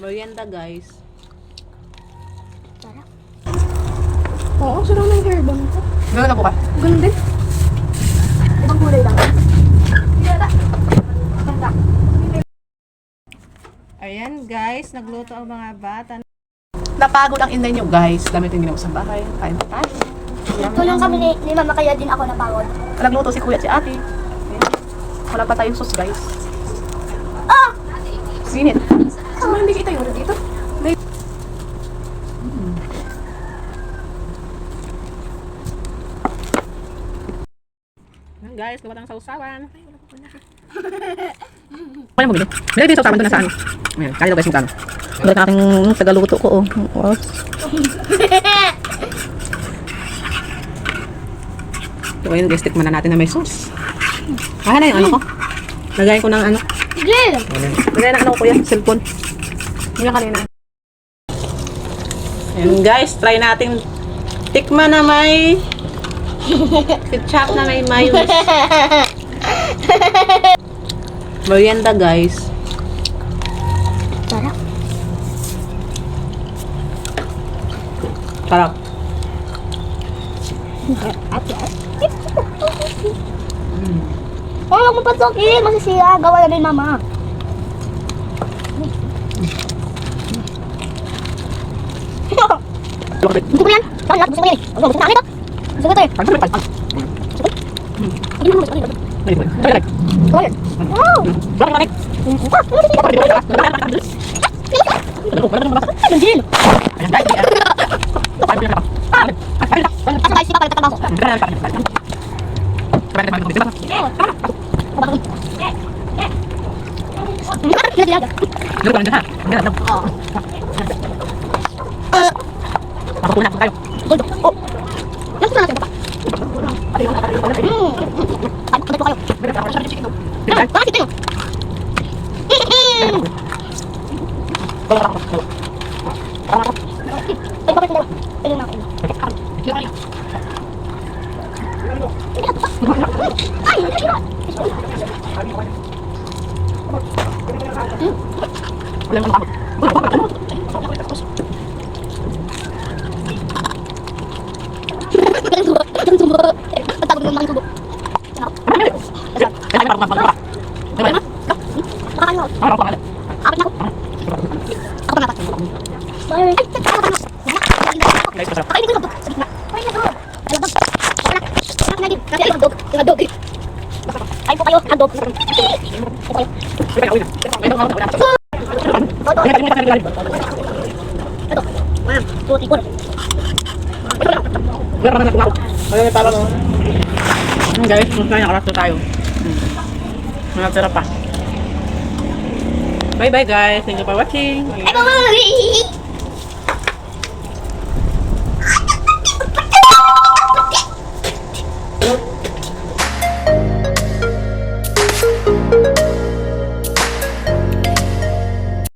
Merienda guys. Sarap. Oo, sarap ng hair bang ito. Gano'n na po ka? Ganda. Ibang kulay lang. Ayan guys, nagluto ang mga bata. Napagod ang inay nyo guys. Gamitin nyo sa bahay. Kain pa tayo. Tulong kami ni, ni Mama kaya din ako napagod. Nagluto si kuya at si ate. Ayan. Wala pa tayong sauce guys. Ah! Sinit. Saan hindi kita yun dito? Ayan guys, gawa ng sausawan. Ano mo bili? Meron din sausawan doon na sa ano. Ayan, kaya daw guys yung kano. Balik ang aking tagaluto ko oh. Wow. So ayun guys, tikman na natin na may sauce. Ah, na yung ano ko. Lagayin ko ng ano. Sige! Lagayin ng ano ko kuya, cellphone. Yun kanina. Ayan guys, try natin tikman na may ketchup na may mayonnaise. Merienda guys. Sarap. Sarap. Ate, Oh, huwag mo patukin. Masisira. Gawa na din, Mama. Gusto ko yan. Bakit lahat gusto ko yan eh. Gusto ko na ito. Gusto ko ito eh. Gusto ko ito. Ay. Gusto ko yan. Wow! Bakit bakit? Ah, ano dito? Bakit ba pa pa. Hindi na tayo. Gold. Oh. Gusto na natin. Hmm. Ano ko kayo? Bakit ito? Ay, bakit dalawa? Ayun na ako. Ay, Wala nang takot. Ang tubo. Ang tubo. Ang tawag ng mga ayun. Ito. One, two, three, four. Wala naman ako. Ayun, parang ano. Hmm, guys, mas kaya nakarasto tayo. Hmm. Natira pa. Bye bye guys. Thank you for watching. Ay, bye.